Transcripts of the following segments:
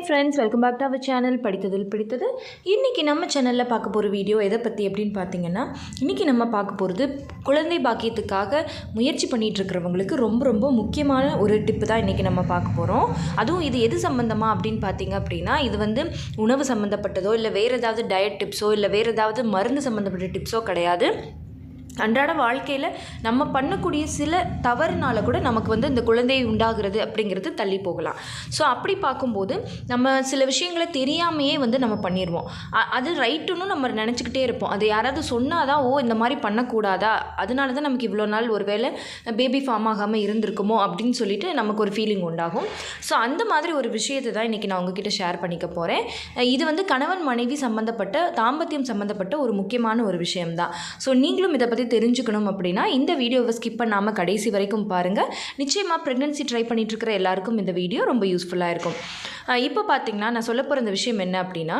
Hi friends welcome back to our channel படித்ததில் பிடித்தது இன்றைக்கி நம்ம சேனலில் பார்க்க போகிற வீடியோ எதை பற்றி அப்படின்னு பார்த்தீங்கன்னா இன்றைக்கி நம்ம பார்க்க போகிறது குழந்தை பாக்கியத்துக்காக முயற்சி பண்ணிகிட்டு இருக்கிறவங்களுக்கு ரொம்ப ரொம்ப முக்கியமான ஒரு டிப்பு தான் இன்றைக்கி நம்ம பார்க்க போகிறோம் அதுவும் இது எது சம்மந்தமாக அப்படின்னு பார்த்தீங்க அப்படின்னா இது வந்து உணவு சம்மந்தப்பட்டதோ இல்லை வேறு ஏதாவது டயட் டிப்ஸோ இல்லை வேறு ஏதாவது மருந்து சம்மந்தப்பட்ட டிப்ஸோ கிடையாது. அன்றாட வாழ்க்கையில் நம்ம பண்ணக்கூடிய சில தவறுனால கூட நமக்கு வந்து இந்த குழந்தை உண்டாகிறது அப்படிங்கிறது தள்ளி போகலாம். ஸோ அப்படி பார்க்கும்போது நம்ம சில விஷயங்களை தெரியாமையே வந்து நம்ம பண்ணிடுவோம் அது ரைட்டுன்னு நம்ம நினச்சிக்கிட்டே இருப்போம். அது யாராவது சொன்னால் தான் ஓ இந்த மாதிரி பண்ணக்கூடாதா? அதனால தான் நமக்கு இவ்வளோ நாள் ஒரு வேளை பேபி ஃபார்ம் ஆகாமல் இருந்திருக்குமோ? அப்படின்னு சொல்லிட்டு நமக்கு ஒரு ஃபீலிங் உண்டாகும். ஸோ அந்த மாதிரி ஒரு விஷயத்தை தான் இன்றைக்கி நான் உங்ககிட்ட ஷேர் பண்ணிக்க போகிறேன் இது வந்து கணவன் மனைவி சம்மந்தப்பட்ட தாம்பத்தியம் சம்மந்தப்பட்ட ஒரு முக்கியமான ஒரு விஷயம்தான். ஸோ நீங்களும் இதை பற்றி தெரிஞ்சுக்கணும் அப்படின்னா இந்த வீடியோவை ஸ்கிப் பண்ணாமல் கடைசி வரைக்கும் பாருங்கள் நிச்சயமாக ப்ரெக்னென்சி ட்ரை பண்ணிகிட்ருக்கிற எல்லாருக்கும் இந்த வீடியோ ரொம்ப யூஸ்ஃபுல்லாக இருக்கும். இப்போ பார்த்தீங்கன்னா நான் சொல்ல போகிற இந்த விஷயம் என்ன அப்படின்னா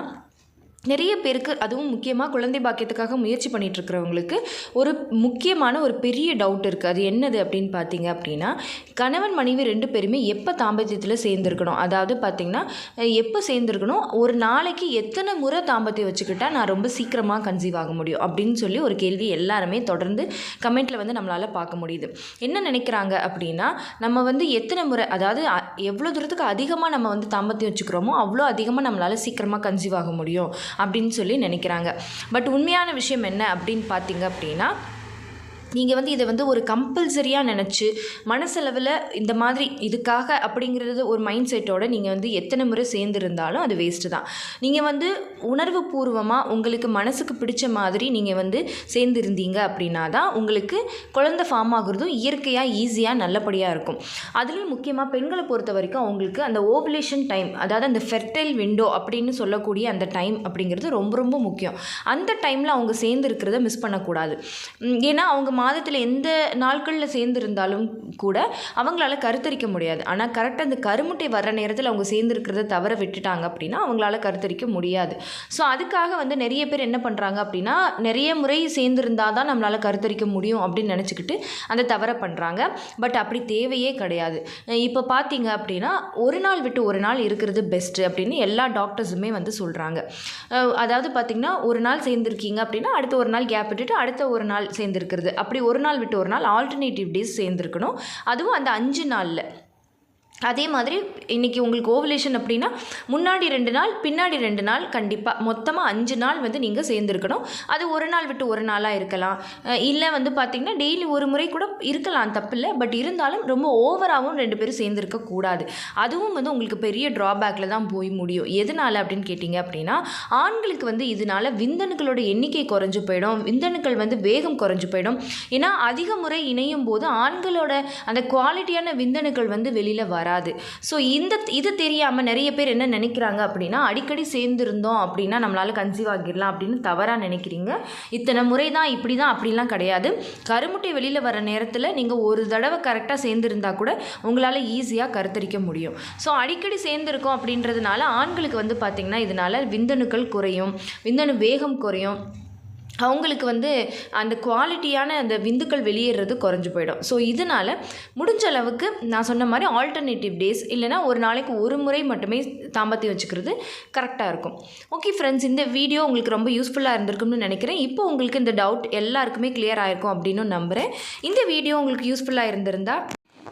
நிறைய பேருக்கு அதுவும் முக்கியமாக குழந்தை பாக்கியத்துக்காக முயற்சி பண்ணிட்டு இருக்கிறவங்களுக்கு ஒரு முக்கியமான ஒரு பெரிய டவுட் இருக்குது அது என்னது அப்படின்னு பார்த்தீங்க அப்படின்னா கணவன் மனைவி ரெண்டு பேருமே எப்போ தாம்பத்தியத்தில் சேர்ந்துருக்கணும்? அதாவது பார்த்திங்கன்னா எப்போ சேர்ந்துருக்கணும்? ஒரு நாளைக்கு எத்தனை முறை தாம்பத்தியம் வச்சுக்கிட்டால் நான் ரொம்ப சீக்கிரமாக கன்சீவ் ஆக முடியும்? அப்படின்னு சொல்லி ஒரு கேள்வி எல்லாருமே தொடர்ந்து கமெண்ட்டில் வந்து நம்மளால் பார்க்க முடியுது. என்ன நினைக்கிறாங்க அப்படின்னா நம்ம வந்து எத்தனை முறை அதாவது எவ்வளோ தூரத்துக்கு அதிகமாக நம்ம வந்து தாம்பத்தியம் வச்சுக்கிறோமோ அவ்வளோ அதிகமாக நம்மளால் சீக்கிரமாக கன்சீவ் ஆக முடியும். அப்படின்னு சொல்லி நினைக்கிறாங்க. பட் உண்மையான விஷயம் என்ன அப்படின்னு பார்த்தீங்க அப்படின்னா நீங்கள் வந்து இதை வந்து ஒரு கம்பல்சரியாக நினச்சி மனசளவில் இந்த மாதிரி இதுக்காக அப்படிங்கிறது ஒரு மைண்ட் செட்டோட நீங்கள் வந்து எத்தனை முறை சேர்ந்துருந்தாலும் அது வேஸ்ட்டு தான். நீங்கள் வந்து உணர்வு பூர்வமாக உங்களுக்கு மனசுக்கு பிடிச்ச மாதிரி நீங்கள் வந்து சேர்ந்துருந்தீங்க அப்படின்னா தான் உங்களுக்கு குழந்தை ஃபார்ம் ஆகுறதும் இயற்கையாக ஈஸியாக நல்லபடியாக இருக்கும். அதுலேயும் முக்கியமாக பெண்களை பொறுத்த வரைக்கும் அவங்களுக்கு அந்த ஓவலேஷன் டைம் அதாவது அந்த ஃபெர்டைல் விண்டோ அப்படின்னு சொல்லக்கூடிய அந்த டைம் அப்படிங்கிறது ரொம்ப ரொம்ப முக்கியம். அந்த டைமில் அவங்க சேர்ந்துருக்கிறத மிஸ் பண்ணக்கூடாது. ஏன்னா அவங்க மாதத்தில் எந்த நாட்களில் சேர்ந்துருந்தாலும் கூட அவங்களால கருத்தரிக்க முடியாது. ஆனால் கரெக்டாக அந்த கருமுட்டை வர்ற நேரத்தில் அவங்க சேர்ந்துருக்கிறத தவற விட்டுட்டாங்க அப்படின்னா அவங்களால கருத்தரிக்க முடியாது. ஸோ அதுக்காக வந்து நிறைய பேர் என்ன பண்ணுறாங்க அப்படின்னா நிறைய முறை சேர்ந்துருந்தால் தான் நம்மளால் கருத்தரிக்க முடியும் அப்படின்னு நினச்சிக்கிட்டு அந்த தவறை பண்ணுறாங்க பட் அப்படி தேவையே கிடையாது. இப்போ பார்த்தீங்க அப்படின்னா ஒரு நாள் விட்டு ஒரு நாள் இருக்கிறது பெஸ்ட்டு அப்படின்னு எல்லா டாக்டர்ஸுமே வந்து சொல்கிறாங்க அதாவது பார்த்திங்கன்னா ஒரு நாள் சேர்ந்துருக்கீங்க அப்படின்னா அடுத்த ஒரு நாள் கேப் விட்டுட்டு அடுத்த ஒரு நாள் சேர்ந்துருக்கிறது. அப்படி ஒரு நாள் விட்டு ஒரு நாள் ஆல்டர்னேட்டிவ் டேஸ் சேர்ந்துருக்கணும். அதுவும் அந்த அஞ்சு நாளில். அதே மாதிரி இன்றைக்கி உங்களுக்கு ஓவலேஷன் அப்படின்னா முன்னாடி ரெண்டு நாள் பின்னாடி ரெண்டு நாள் கண்டிப்பாக மொத்தமாக அஞ்சு நாள் வந்து நீங்கள் சேர்ந்துருக்கணும். அது ஒரு நாள் விட்டு ஒரு நாளாக இருக்கலாம். இல்லை வந்து பார்த்திங்கன்னா டெய்லி ஒரு முறை கூட இருக்கலாம் தப்பில்லை. பட் இருந்தாலும் ரொம்ப ஓவராகவும் ரெண்டு பேரும் சேர்ந்துருக்கக்கூடாது அதுவும் வந்து உங்களுக்கு பெரிய ட்ராபேக்கில் தான் போய் முடியும். எதனால் அப்படின்னு கேட்டிங்க அப்படின்னா ஆண்களுக்கு வந்து இதனால் விந்தணுக்களோட எண்ணிக்கை குறைஞ்சு போயிடும். விந்தணுக்கள் வந்து வேகம் குறைஞ்சு போயிடும். ஏன்னா அதிக முறை இணையும் போது ஆண்களோட அந்த குவாலிட்டியான விந்தணுக்கள் வந்து வெளியில் வராது. ஸோ இந்த இது தெரியாமல் நிறைய பேர் என்ன நினைக்கிறாங்க அப்படின்னா அடிக்கடி சேர்ந்துருந்தோம் அப்படின்னா நம்மளால் கன்சீவ் ஆகிடலாம் அப்படின்னு தவறாக நினைக்கிறீங்க. இத்தனை முறை தான் இப்படி தான் அப்படிலாம் கிடையாது. கருமுட்டை வெளியில் வர நேரத்தில் நீங்கள் ஒரு தடவை கரெக்டாக சேர்ந்துருந்தா கூட உங்களால் ஈஸியாக கருத்தரிக்க முடியும். ஸோ அடிக்கடி சேர்ந்துருக்கோம் அப்படின்றதுனால ஆண்களுக்கு வந்து பார்த்திங்கன்னா இதனால் விந்தணுக்கள் குறையும். விந்தணு வேகம் குறையும். அவங்களுக்கு வந்து அந்த குவாலிட்டியான அந்த விந்துக்கள் வெளியேறது குறைஞ்சி போயிடும். ஸோ இதனால் முடிஞ்ச அளவுக்கு நான் சொன்ன மாதிரி ஆல்டர்னேட்டிவ் டேஸ் இல்லைனா ஒரு நாளைக்கு ஒரு முறை மட்டுமே தாம்பத்தியம் வச்சுக்கிறது கரெக்டாக இருக்கும். ஓகே ஃப்ரெண்ட்ஸ் இந்த வீடியோ உங்களுக்கு ரொம்ப யூஸ்ஃபுல்லாக இருந்திருக்கும்னு நினைக்கிறேன். இப்போ உங்களுக்கு இந்த டவுட் எல்லாருக்குமே கிளியர் ஆகிருக்கும் அப்படின்னு நம்புகிறேன் இந்த வீடியோ உங்களுக்கு யூஸ்ஃபுல்லாக இருந்திருந்தால்